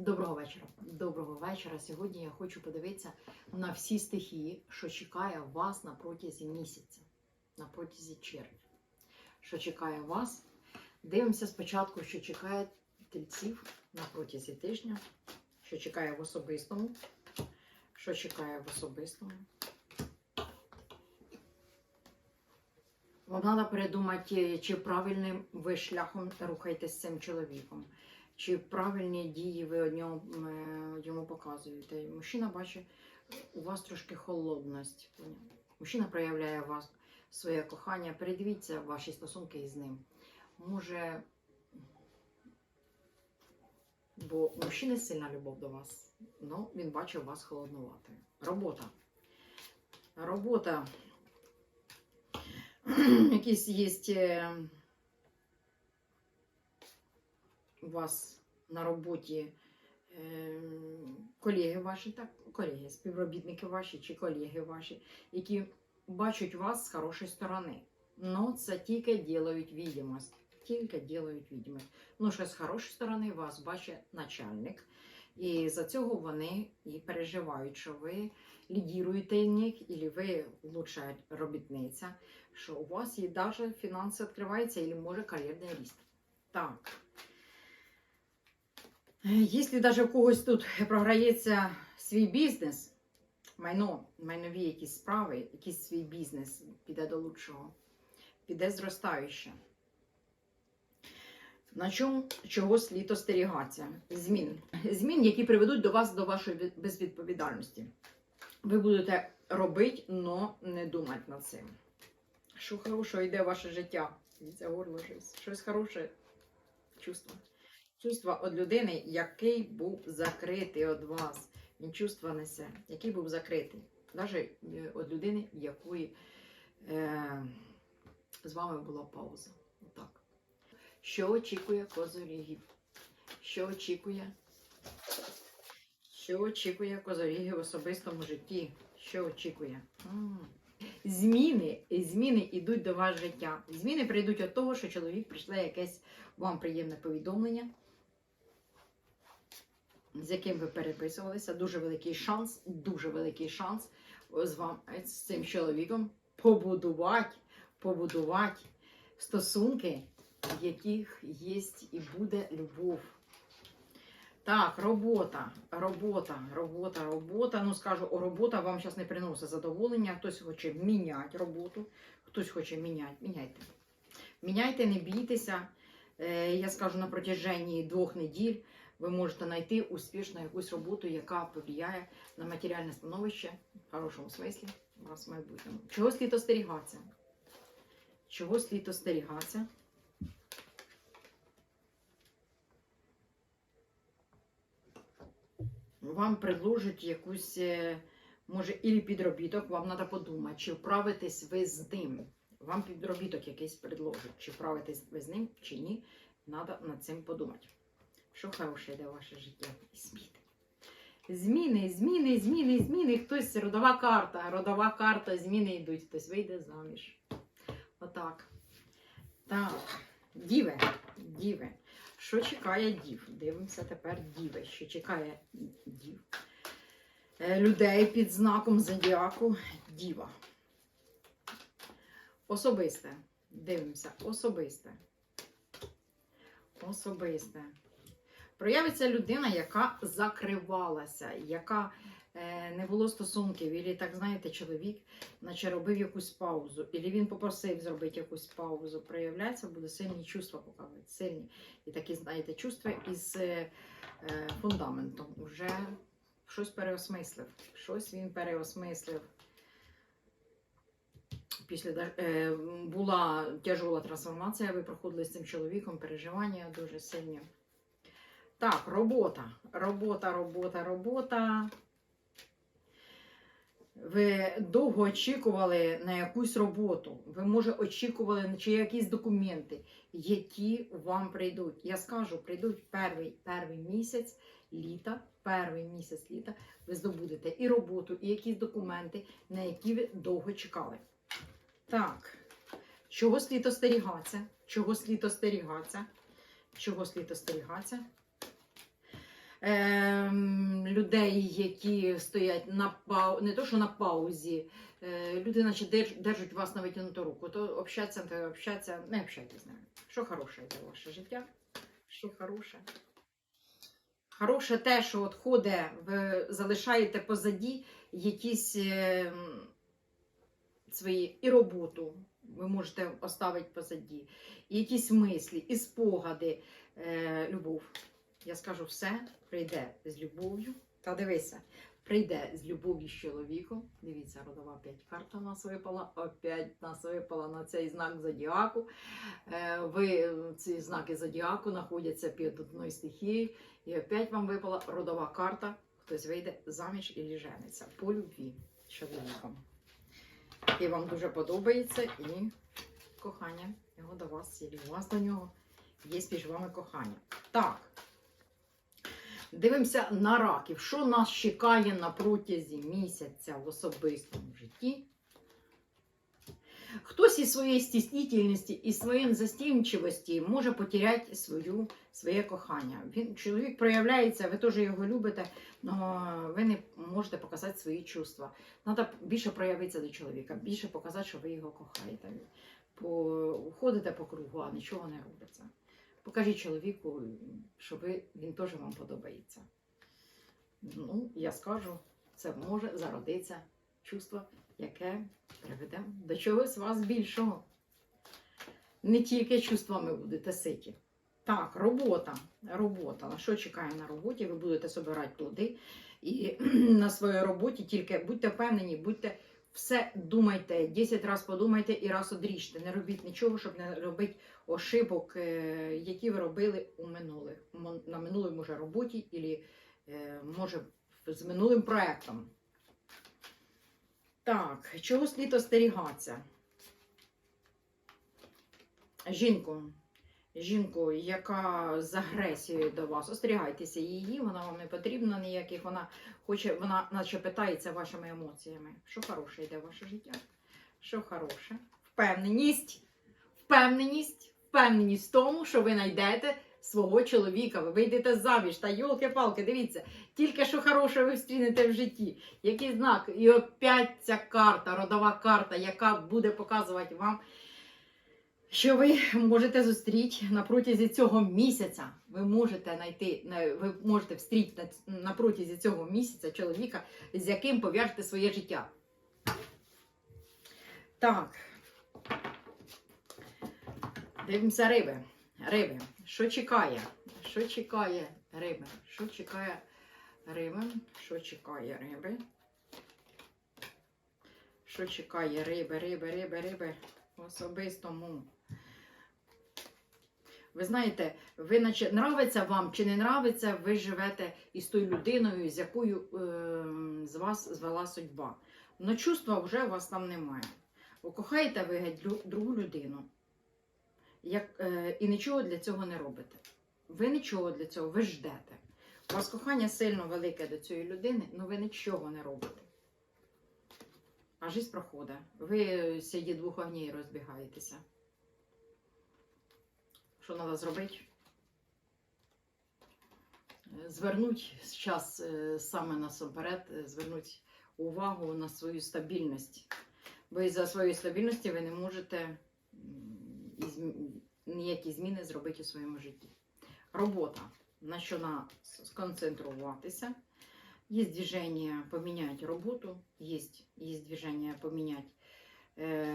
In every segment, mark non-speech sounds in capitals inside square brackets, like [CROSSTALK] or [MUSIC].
Доброго вечора. Доброго вечора. Сьогодні я хочу подивитися на всі стихії, що чекає вас на протязі місяця, на протязі червня. Що чекає вас? Дивимося спочатку, що чекає тельців на протязі тижня, що чекає в особистому, що чекає в особистому. Вам треба передумати, чи правильним ви шляхом рухаєтесь з цим чоловіком чи правильні дії ви од нього, е, йому показуєте. Мужчина бачить у вас трошки холодність. Мужчина проявляє у вас своє кохання. Передивіться ваші стосунки із ним. Може, бо у мужчини сильна любов до вас, але він бачить вас холоднуватою. Робота. Робота. [CLEARS THROAT] Якісь є у вас на роботі е, колеги ваші, так, колеги, співробітники ваші чи колеги ваші, які бачать вас з хорошої сторони. Ну, це тільки ділають відомость. Тільки ділають відомость. Ну, що з хорошої сторони вас бачить начальник. І за цього вони і переживають, що ви лідіруєте них, або ви лучша робітниця, що у вас і навіть фінанси відкриваються, або може кар'єрний ріст. Так. Якщо навіть у когось тут програється свій бізнес, майно, майнові якісь справи, якийсь свій бізнес піде до лучшого, піде зростаюче. На чому чогось слід остерігатися? Змін. Змін, які приведуть до вас до вашої безвідповідальності. Ви будете робити, але не думати над цим. Що хорошого йде ваше життя? Дивіться, горло щось. Щось хороше чувство чувства від людини, який був закритий від вас. Він чувства несе, який був закритий. Навіть від людини, в якої е, з вами була пауза. Отак. Що очікує козорігів? Що очікує? Що очікує козорігів в особистому житті? Що очікує? Зміни, зміни йдуть до вас життя. Зміни прийдуть від того, що чоловік прийшле якесь вам приємне повідомлення з яким ви переписувалися, дуже великий шанс, дуже великий шанс з вам з цим чоловіком побудувати, побудувати стосунки, в яких є і буде любов. Так, робота, робота, робота, робота. Ну, скажу, робота вам зараз не приносить задоволення. Хтось хоче міняти роботу, хтось хоче міняти. Міняйте. Міняйте, не бійтеся. Е, Я скажу на протяженні двох неділь ви можете знайти успішну якусь роботу, яка повлияє на матеріальне становище в хорошому смислі у вас в майбутньому. Чого слід остерігатися? Чого слід остерігатися? Вам предложать якусь, е, може, і підробіток, вам треба подумати, чи вправитесь ви з ним. Вам підробіток якийсь предложать, чи вправитесь ви з ним, чи ні. Треба над цим подумати. Що хороше йде ваше життя? Зміни. Зміни, зміни, зміни, зміни. Хтось родова карта, родова карта, зміни йдуть, хтось вийде заміж. Отак. Так, діви, діви. Що чекає дів? Дивимося тепер діви. Що чекає дів? Е, Людей під знаком зодіаку діва. Особисте. Дивимося, особисте. Особисте. Проявиться людина, яка закривалася, яка е, не було стосунків, Ілі, так знаєте, чоловік, наче робив якусь паузу, Ілі він попросив зробити якусь паузу. Проявляється, буде сильні чувства показувати, сильні. І такі, знаєте, чувства із е, е, фундаментом. Уже щось переосмислив. Щось він переосмислив. Після була тяжола трансформація, ви проходили з цим чоловіком, переживання дуже сильні. Так, робота. Робота, робота, робота. Ви довго очікували на якусь роботу. Ви, може, очікували чи якісь документи, які вам прийдуть. Я скажу, прийдуть перший, перший місяць літа, перший місяць літа ви здобудете і роботу, і якісь документи, на які ви довго чекали. Так, чого слід остерігатися? Чого слід остерігатися? Чого слід остерігатися? Ем, людей, які стоять на пау... не то, що на паузі. Е, люди, наче держ... держать вас на витягнуту руку. То общаться, то общаться, не общайтесь з ними. Що хороше в ваше життя? Що хороше? Хороше те, що от ходить, ви залишаєте позаді якісь е, свої і роботу. Ви можете оставити позаді, і якісь мислі, і спогади, е, любов. Я скажу, все прийде з любов'ю. Та дивися, прийде з любов'ю з чоловіком. Дивіться, родова опять карта нас випала, опять нас випала на цей знак зодіаку. Е, ви ці знаки зодіаку знаходяться під одною стихією. І опять вам випала родова карта. Хтось вийде заміж і жениться по любві з чоловіком. І вам дуже подобається, і кохання його до вас, і у вас до нього є між вами кохання. Так. Дивимося на раків. Що нас чекає на протязі місяця в особистому житті? Хтось із своєї стіснительності і своєї застімчивості може потеряти свою, своє кохання. Він, чоловік проявляється, ви теж його любите, але ви не можете показати свої чувства. Треба більше проявитися до чоловіка, більше показати, що ви його кохаєте. Ходите по кругу, а нічого не робиться. Покажіть чоловіку, що ви, він теж вам подобається. Ну, я скажу, це може зародитися чувство, яке приведе до чогось вас більшого. Не тільки чувствами будете ситі. Так, робота. Робота. На що чекає на роботі? Ви будете собирати плоди. І [CLEARS THROAT] на своїй роботі тільки будьте впевнені, будьте все думайте, 10 разів подумайте і раз одріжте. Не робіть нічого, щоб не робити ошибок, е, які ви робили у минулих, на минулій може роботі, і може з минулим проектом. Так, чого слід остерігатися? Жінку, жінку, яка з агресією до вас, остерігайтеся її, вона вам не потрібна ніяких, вона хоче, вона наче питається вашими емоціями. Що хороше йде в ваше життя? Що хороше? Впевненість, впевненість, впевненість в тому, що ви знайдете свого чоловіка, ви вийдете заміж. Та йолки-палки, дивіться, тільки що хороше ви встрінете в житті. Який знак? І опять ця карта, родова карта, яка буде показувати вам, що ви можете зустріти на протязі цього місяця. Ви можете знайти, ви можете встріти на, протязі цього місяця чоловіка, з яким пов'яжете своє життя. Так. Дивимося риби. Риби. Що чекає? Що чекає риби? Що чекає риби? Що чекає риби? Що чекає риби, риби, риби, риби особистому? Ви знаєте, ви наче нравиться вам чи не нравиться, ви живете із тою людиною, з якою е, з вас звела судьба. Но чувства вже у вас там немає. Ви кохаєте ви другу людину. Як, е, і нічого для цього не робите. Ви нічого для цього, ви ждете. У вас кохання сильно велике до цієї людини, але ви нічого не робите. А життя проходить. Ви сіді двох огнів розбігаєтеся. Що треба зробити? Е, Звернуть зараз саме насамперед, е, звернуть увагу на свою стабільність. Бо із-за своєї стабільності ви не можете ніякі зміни зробити у своєму житті. Робота. На що на сконцентруватися. Є движення поміняти роботу, є, є движення поміняти е,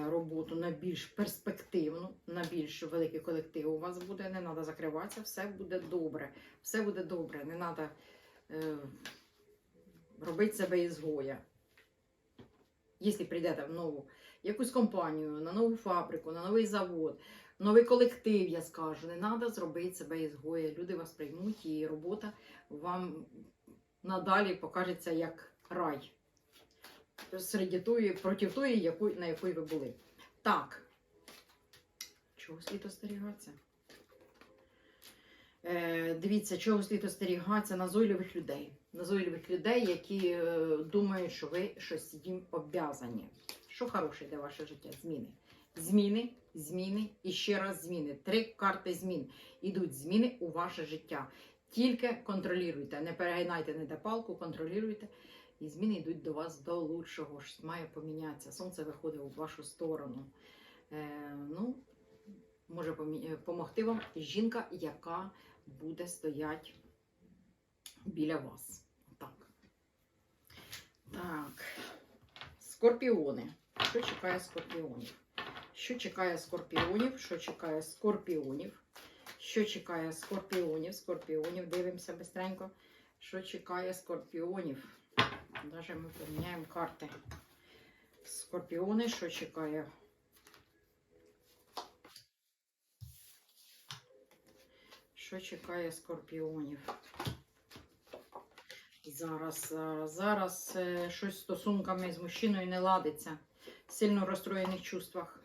роботу на більш перспективну, на більш великий колектив у вас буде. Не треба закриватися, все буде добре. Все буде добре. Не треба е, робити себе ізгоя. Якщо прийдете в нову якусь компанію, на нову фабрику, на новий завод, новий колектив, я скажу, не треба зробити себе ізгоя. Люди вас приймуть, і робота вам надалі покажеться як рай. Серед тої, проти тої, яку, на якої ви були. Так. Чого слід остерігатися? Е, дивіться, чого слід остерігатися назойливих людей. Назойливих людей, які е, думають, що ви щось їм обязані. Що хороше в ваше життя? Зміни. Зміни, зміни і ще раз зміни. Три карти змін. Ідуть зміни у ваше життя. Тільки контролюйте, не перегинайте ніде палку, контролюйте. І зміни йдуть до вас до лучшого. Щось має помінятися. Сонце виходить у вашу сторону. Е, ну, може допомогти вам жінка, яка буде стояти біля вас. Так. Так. Скорпіони. Що чекає скорпіонів? Що чекає скорпіонів? Що чекає скорпіонів? Що чекає скорпіонів? Скорпіонів. Дивимося бистренько. Що чекає скорпіонів? Даже ми поміняємо карти. Скорпіони, що чекає? Що чекає скорпіонів? Зараз, зараз, е, щось стосунками з мужчиною не ладиться. Сильно в розстроєних чувствах.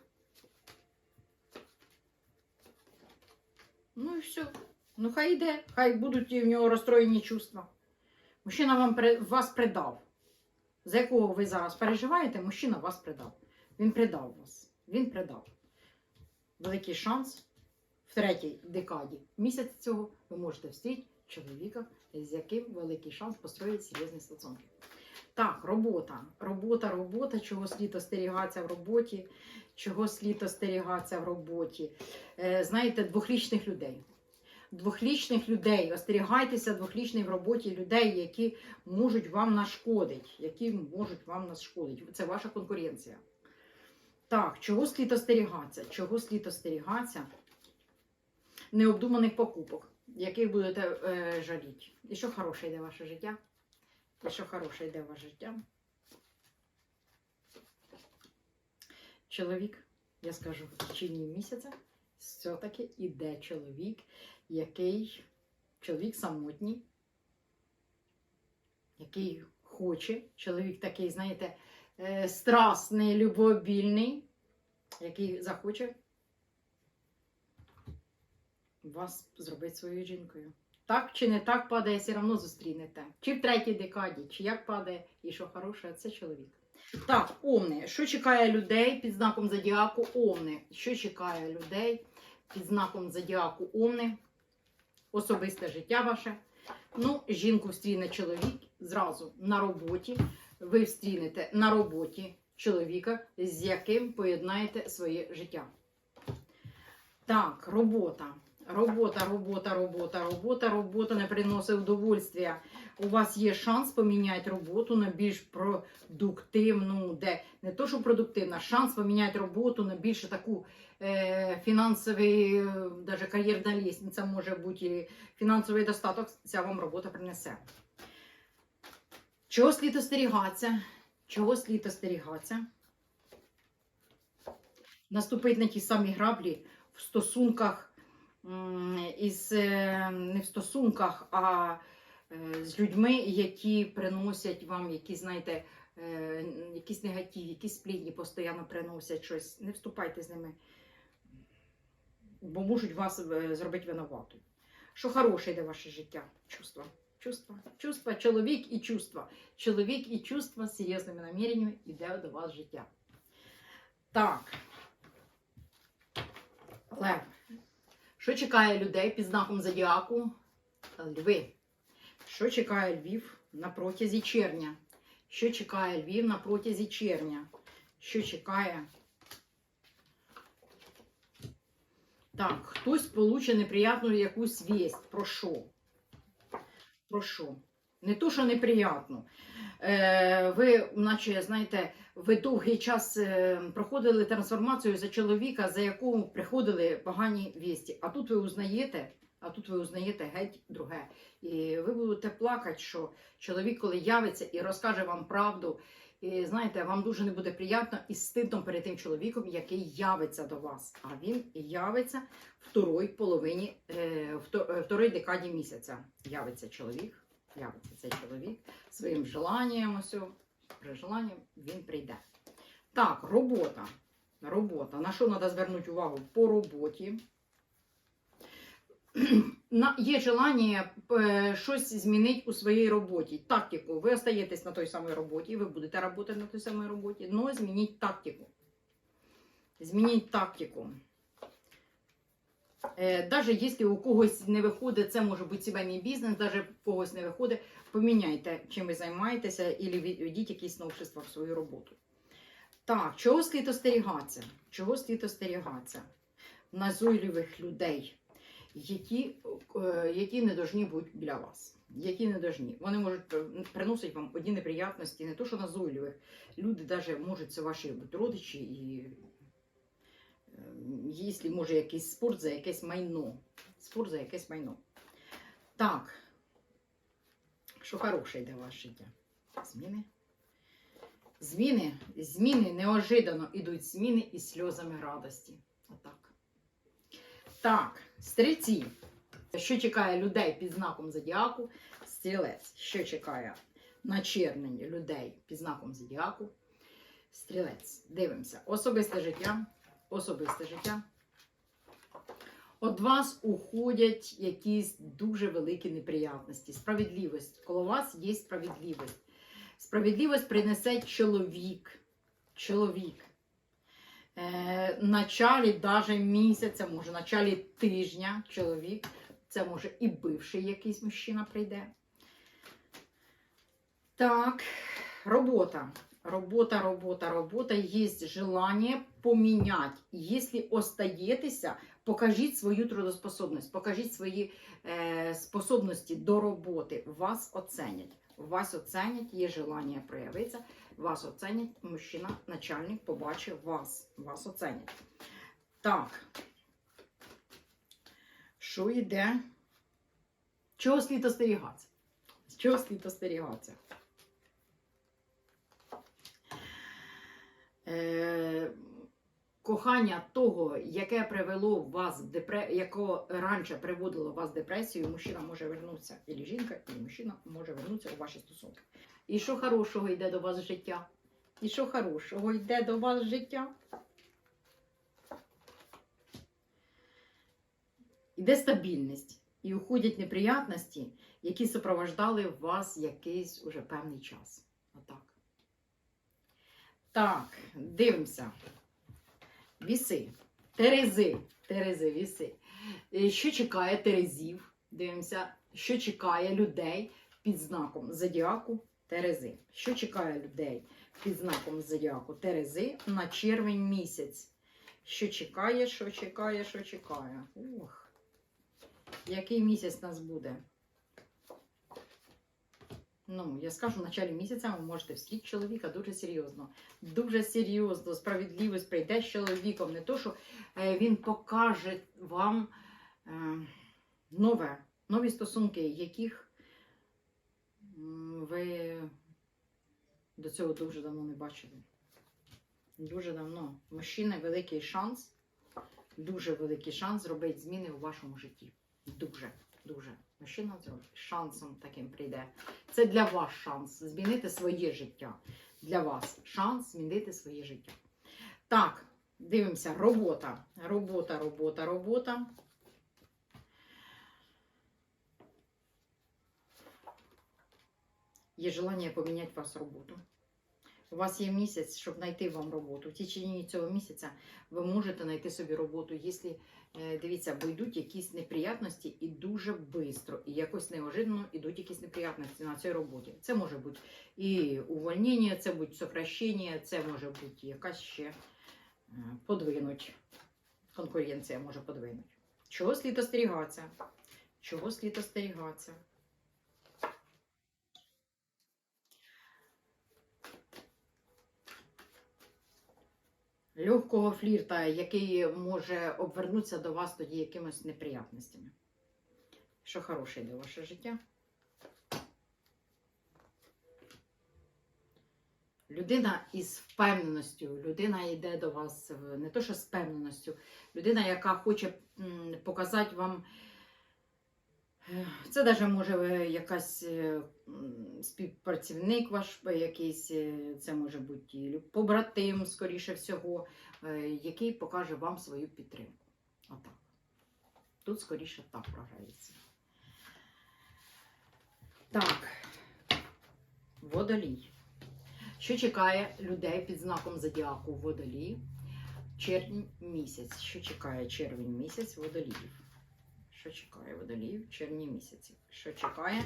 Ну і все. Ну хай йде, хай будуть в нього розстроєні чувства. Мужчина вам вас предав. За якого ви зараз переживаєте, мужчина вас предав. Він предав вас. Він предав. Великий шанс в третій декаді місяця цього ви можете встріти чоловіка, з яким великий шанс построїти серйозні стосунки. Так, робота. Робота, робота, чого слід остерігатися в роботі, чого слід остерігатися в роботі. Е, знаєте, двохлічних людей. Двохлічних людей, остерігайтеся двохлічних в роботі людей, які можуть вам нашкодити, які можуть вам нашкодити. Це ваша конкуренція. Так, чого слід остерігатися? Чого слід остерігатися? Необдуманих покупок, яких будете е, жаліти. І що хороше йде ваше життя? І що хороше йде ваше життя? Чоловік, я скажу, в течение місяця все-таки іде чоловік, який чоловік самотній, який хоче, чоловік такий, знаєте, е, страсний, любвеобільний, який захоче вас зробити своєю жінкою. Так чи не так падає, все одно зустрінете. Чи в третій декаді, чи як падає, і що хороше, це чоловік. Так, Омни. Що чекає людей під знаком зодіаку Омни? Що чекає людей під знаком зодіаку Омни? Особисте життя ваше. Ну, жінку встріне чоловік зразу на роботі. Ви встрінете на роботі чоловіка, з яким поєднаєте своє життя. Так, робота. Робота, робота, робота, робота, робота не приносить удовольствия. У вас є шанс поміняти роботу на більш продуктивну, де не то, що продуктивна, шанс поміняти роботу на більш таку е, фінансовий, е, даже кар'єрна лісниця може бути і фінансовий достаток, ця вам робота принесе. Чого слід остерігатися? Чого слід остерігатися? Наступить на ті самі граблі в стосунках із е, не в стосунках, а е, з людьми, які приносять вам якісь, знаєте, е, якісь негатив, якісь сплідні постійно приносять щось. Не вступайте з ними, бо можуть вас е, зробити винуватою. Що хороше йде ваше життя? Чувства. Чувства, чувства, чоловік і чувства. Чоловік і чувства з серйозними наміреннями йде до вас життя. Так. Лев. Що чекає людей під знаком зодіаку? Льви. Що чекає Львів на протязі червня? Що чекає Львів на протязі червня? Що чекає? Так, хтось получить неприятну якусь вість. Про що? Про що? Не то, що неприятно. Е, ви, наче, знаєте, ви довгий час е, проходили трансформацію за чоловіка, за якого приходили погані вісті. А тут ви узнаєте, а тут ви узнаєте геть друге. І ви будете плакати, що чоловік, коли явиться і розкаже вам правду, і знаєте, вам дуже не буде приємно і стидно перед тим чоловіком, який явиться до вас. А він явиться второй половині, е, е, второй декаді місяця. Явиться чоловік, явиться цей чоловік своїм желанням, ось, при желанні він прийде. Так, робота. Робота. На що треба звернути увагу? По роботі. Є желання е, щось змінити у своїй роботі. Тактику. Ви остаєтесь на той самій роботі, ви будете працювати на той самій роботі, але змініть тактику. Змініть тактику. Навіть якщо у когось не виходить, це може бути сімейний бізнес, навіть у когось не виходить, поміняйте, чим ви займаєтеся, і введіть якісь новшества в свою роботу. Так, чого слід остерігатися? Чого слід остерігатися? Назойливих людей, які, е, які не должні бути біля вас. Які не должні. Вони можуть приносити вам одні неприятності, не то, що назойливих. Люди навіть можуть це ваші родичі і е, якщо може якийсь спорт за якесь майно. Спорт за якесь майно. Так. Що хороше йде ваше життя? Зміни. Зміни, зміни неожиданно ідуть зміни із сльозами радості. Отак. Так, стрільці. Що чекає людей під знаком зодіаку? Стрілець. Що чекає на червень людей під знаком зодіаку? Стрілець. Дивимося. Особисте життя. Особисте життя. От вас уходять якісь дуже великі неприятності. Справедливість. Коло вас є справедливість. Справедливість принесе чоловік. Чоловік. Е, началі даже місяця, може, началі тижня чоловік. Це може і бивший якийсь мужчина прийде. Так, робота. Робота, робота, робота. Є желання поміняти. Якщо остаєтеся, покажіть свою трудоспособність, покажіть свої е, способності до роботи. Вас оценять. Вас оценять, є желання проявитися. Вас оценять, мужчина, начальник побачив вас. Вас оценять. Так. Що йде? Чого слід остерігатися? З чого слід остерігатися? Е, кохання того, яке привело вас в депре... яко раніше приводило вас в депресію, мужчина може вернутися, і жінка, і мужчина може вернутися у ваші стосунки. І що хорошого йде до вас життя? І що хорошого йде до вас життя? Іде стабільність і уходять неприятності, які супровождали вас якийсь уже певний час. Отак. Так, дивимося. Віси. Терези. Терези, віси. Е, Що чекає Терезів? Дивимося, що чекає людей під знаком зодіаку Терези. Що чекає людей під знаком зодіаку Терези на червень місяць? Що чекає, що чекає, що чекає? Ух. Який місяць нас буде? Ну, я скажу, в началі місяця ви можете встріти чоловіка дуже серйозно. Дуже серйозно, справедливість прийде з чоловіком. Не то, що е, він покаже вам е, нове, нові стосунки, яких ви до цього дуже давно не бачили. Дуже давно. Мужчини великий шанс, дуже великий шанс зробити зміни у вашому житті. Дуже, дуже. Мужчина з шансом таким прийде. Це для вас шанс змінити своє життя. Для вас шанс змінити своє життя. Так, дивимося. Робота. Робота, робота, робота. Є желання поміняти вас роботу. У вас є місяць, щоб знайти вам роботу. В течение цього місяця ви можете знайти собі роботу, якщо Е, дивіться, бо йдуть якісь неприятності і дуже швидко, і якось неожиданно йдуть якісь неприятності на цій роботі. Це може бути і увольнення, це буде сокращення, це може бути якась ще е, подвинуть. Конкуренція може подвинути. Чого слід остерігатися? Чого слід остерігатися? Легкого флірта, який може обвернутися до вас тоді якимось неприятностями. Що хороше йде ваше життя? Людина із впевненістю, людина йде до вас не то, що з впевненістю, людина, яка хоче показати вам. Це навіть може е, якась е, співпрацівник ваш, е, якийсь, це може бути побратим, скоріше всього, який покаже вам свою підтримку. Отак. Тут скоріше так програється. Так. Водолій. Що чекає людей під знаком зодіаку водолій? Червень місяць. Що чекає червень місяць водоліїв? Що чекає водоліїв в червні місяці? Що чекає?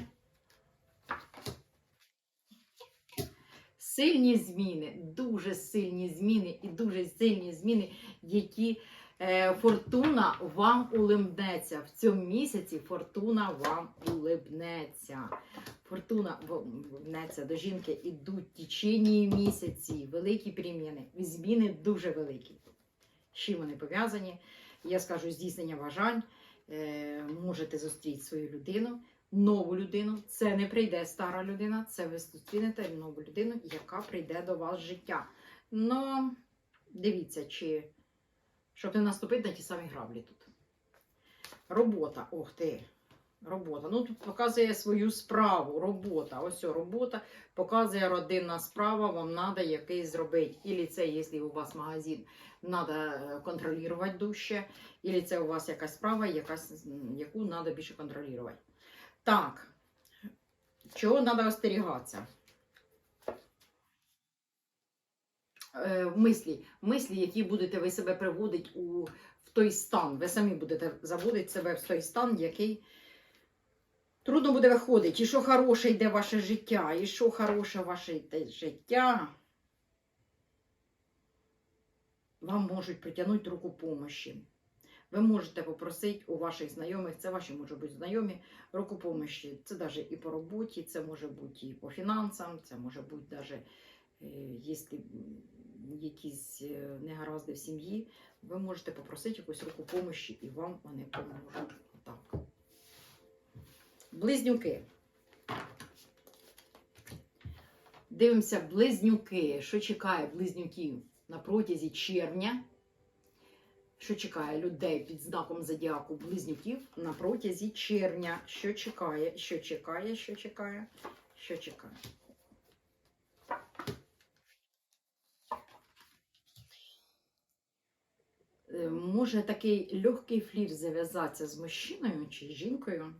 Сильні зміни, дуже сильні зміни і дуже сильні зміни, які е, фортуна вам улибнеться. В цьому місяці фортуна вам улибнеться. Фортуна улибнеться до жінки ідуть в течение місяці, великі переміни, зміни дуже великі. З чим вони пов'язані? Я скажу здійснення бажань. Е, можете зустріти свою людину, нову людину. Це не прийде стара людина, це ви зустрінете нову людину, яка прийде до вас життя. Ну, дивіться, чи щоб не наступити на ті самі граблі тут. Робота, ох ти. Робота. Ну, тут показує свою справу. Робота. Ось о, робота показує родинна справа, вам треба якийсь зробити. Ілі це, якщо у вас магазин, треба контролювати дужче, ілі це у вас якась справа, якась, яку треба більше контролювати. Так, чого треба остерігатися? Е, мислі, мислі, які будете ви себе приводити у, в той стан. Ви самі будете заводити себе в той стан, який трудно буде виходити. І що хороше йде ваше життя, і що хороше ваше життя. Вам можуть притягнути руку помощі. Ви можете попросити у ваших знайомих, це ваші можуть бути знайомі, руку помощі. Це навіть і по роботі, це може бути і по фінансам, це може бути навіть, якщо якісь е, негаразди в сім'ї, ви можете попросити якусь руку помощі і вам вони поможуть. Отак. Близнюки. Дивимося, близнюки. Що чекає близнюків на протязі червня? Що чекає людей під знаком зодіаку близнюків на протязі червня? Що чекає? Що чекає? Що чекає? Що чекає? Е, Може такий легкий флір зав'язатися з мужчиною чи жінкою,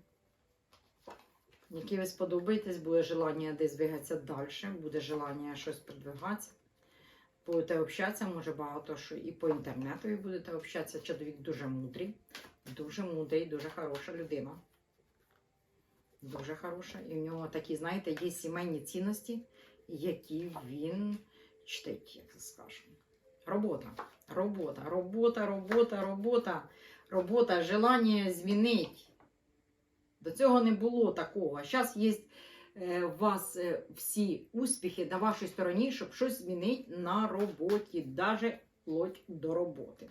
який ви сподобаєтесь, буде желання десь двигатися далі, буде желання щось продвигатися. Будете общатися, може багато що і по інтернету ви будете общатися. Чоловік дуже мудрий, дуже мудрий, дуже хороша людина. Дуже хороша. І в нього такі, знаєте, є сімейні цінності, які він чтить, як це скажемо. Робота. Робота, робота, робота, робота, робота, желання змінити. До цього не було такого. Зараз є е, у вас е, всі успіхи на вашій стороні, щоб щось змінити на роботі, навіть вплоть до роботи.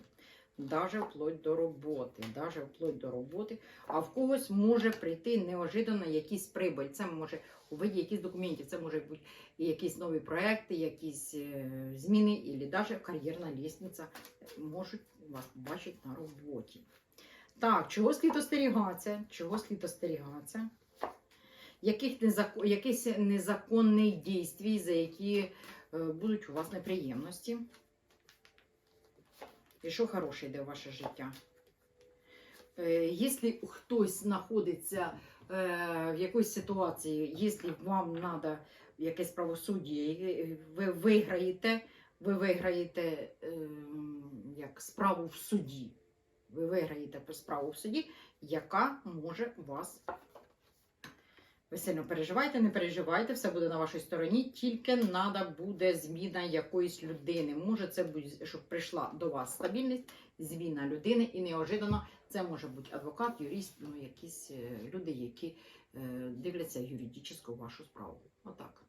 Даже вплоть до роботи, даже вплоть до роботи, а в когось може прийти неожиданно якийсь прибыль. Це може у виді якихось документів, це може бути якісь нові проекти, якісь е, зміни, і навіть кар'єрна лісниця можуть вас бачити на роботі. Так, чого слід остерігатися? Чого слід остерігатися? Яких незакон, якихось незаконних дій, за які е, будуть у вас неприємності? І що хороше йде в ваше життя? Е, Якщо хтось знаходиться е, в якоїсь ситуації, якщо вам треба якесь правосуддя, ви виграєте, ви виграєте е, як справу в суді. Ви виграєте справу в суді, яка може вас. Ви сильно переживайте, не переживайте, все буде на вашій стороні, тільки треба буде зміна якоїсь людини. Може, це буде, щоб прийшла до вас стабільність, зміна людини, і неожиданно це може бути адвокат, юрист, ну якісь е, люди, які е, дивляться юридично вашу справу. Отак.